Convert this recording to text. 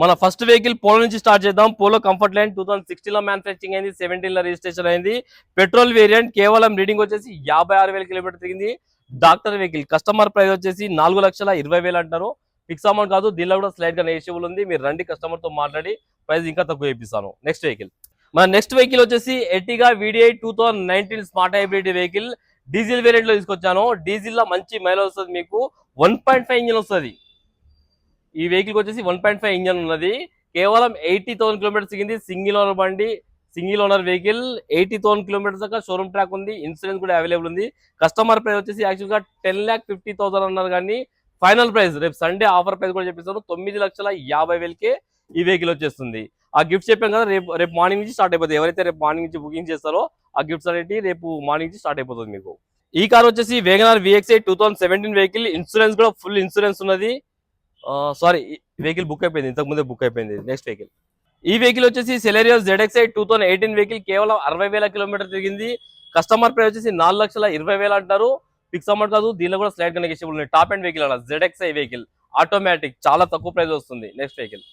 మన first vehicle Polo నుంచి start చేద్దాం. Polo comfort line two thousand సిక్స్టీన్లో మ్యానుఫాక్చరింగ్ అయింది సెవెంటీన్లో రిజిస్ట్రేషన్ అయింది. పెట్రోల్ వేరియంట్ కేవలం రీడింగ్ వచ్చేసి యాభై ఆరు వేల కిలోమీటర్ తిరిగింది. డాక్టర్ వెహికల్ కస్టమర్ ప్రైస్ వచ్చేసి నాలుగు లక్షల ఇరవై వేలు అంటారు ఫిక్స్ అమౌంట్ కాదు దీనిలో కూడా స్లైడ్గా నెగిషియబుల్ ఉంది. మీరు రండి కస్టమర్తో మాట్లాడి ప్రైస్ ఇంకా తక్కువ చేపిస్తాను. నెక్స్ట్ వెహికల్ మన నెక్స్ట్ వెహికల్ వచ్చేసి ఎట్టిగా VDI two thousand nineteen smart hybrid vehicle diesel వేరియంట్లో తీసుకొచ్చాను. డీజిల్లో మంచి మైలేజ్ వస్తుంది మీకు. వన్ పాయింట్ ఫైవ్ ఇంజిన్ వస్తుంది. ఈ వెహికల్ వచ్చేసి వన్ పాయింట్ ఫైవ్ ఇంజన్ ఉన్నది. కేవలం ఎయిటీ థౌసండ్ కిలోమీటర్స్ దిగింది సింగిల్ ఓనర్ బండి single owner vehicle eighty thousand kilometres దాకా షోరూమ్ ట్రాక్ ఉంది. ఇన్సూరెన్స్ కూడా అవైలబుల్ ఉంది. కస్టమర్ ప్రైస్ వచ్చేసి యాక్చువల్గా టెన్ ల్యాక్ ఫిఫ్టీ థౌసండ్ అన్నారు కానీ ఫైనల్ ప్రైస్ రేపు సండే ఆఫర్ ప్రైస్ కూడా చెప్పిస్తాను తొమ్మిది లక్షల యాభై వేలకే ఈ వెహికల్ వచ్చేస్తుంది. ఆ గిఫ్ట్ చెప్పాం కదా రేపు రేపు మార్నింగ్ నుంచి స్టార్ట్ అయిపోతుంది. ఎవరైతే రేపు మార్నింగ్ నుంచి బుకింగ్ చేస్తారో ఆ గిఫ్ట్స్ అనేవి రేపు మార్నింగ్ నుంచి స్టార్ట్ అయిపోతుంది మీకు. ఈ కార్ వచ్చేసి Wagon R VXI two thousand seventeen vehicle insurance కూడా ఫుల్ ఇన్సూరెన్స్ ఉన్నది. సారీ వెహికల్ బుక్ అయిపోయింది ఇంతకు ముందే బుక్ అయిపోయింది నెక్స్ట్ వెహికల్ ఈ వెహికల్ వచ్చేసి Celerio ZXI two thousand eighteen vehicle కేవలం అరవై వేల కిలోమీటర్ తిరిగింది. కస్టమర్ ప్రైస్ వచ్చేసి నాలుగు లక్షల ఇరవై వేలు అంటారు. ఫిక్స్ అమౌంట్ కాదు దీనిలో కూడా స్లైడ్ కనెక్షన్ ఉంది టాప్ అండ్ వెహికల్ అన్న జెడ్ఎక్స్ఐ వెహికల్ ఆటోమేటిక్ చాలా తక్కువ ప్రైస్ వస్తుంది. Next vehicle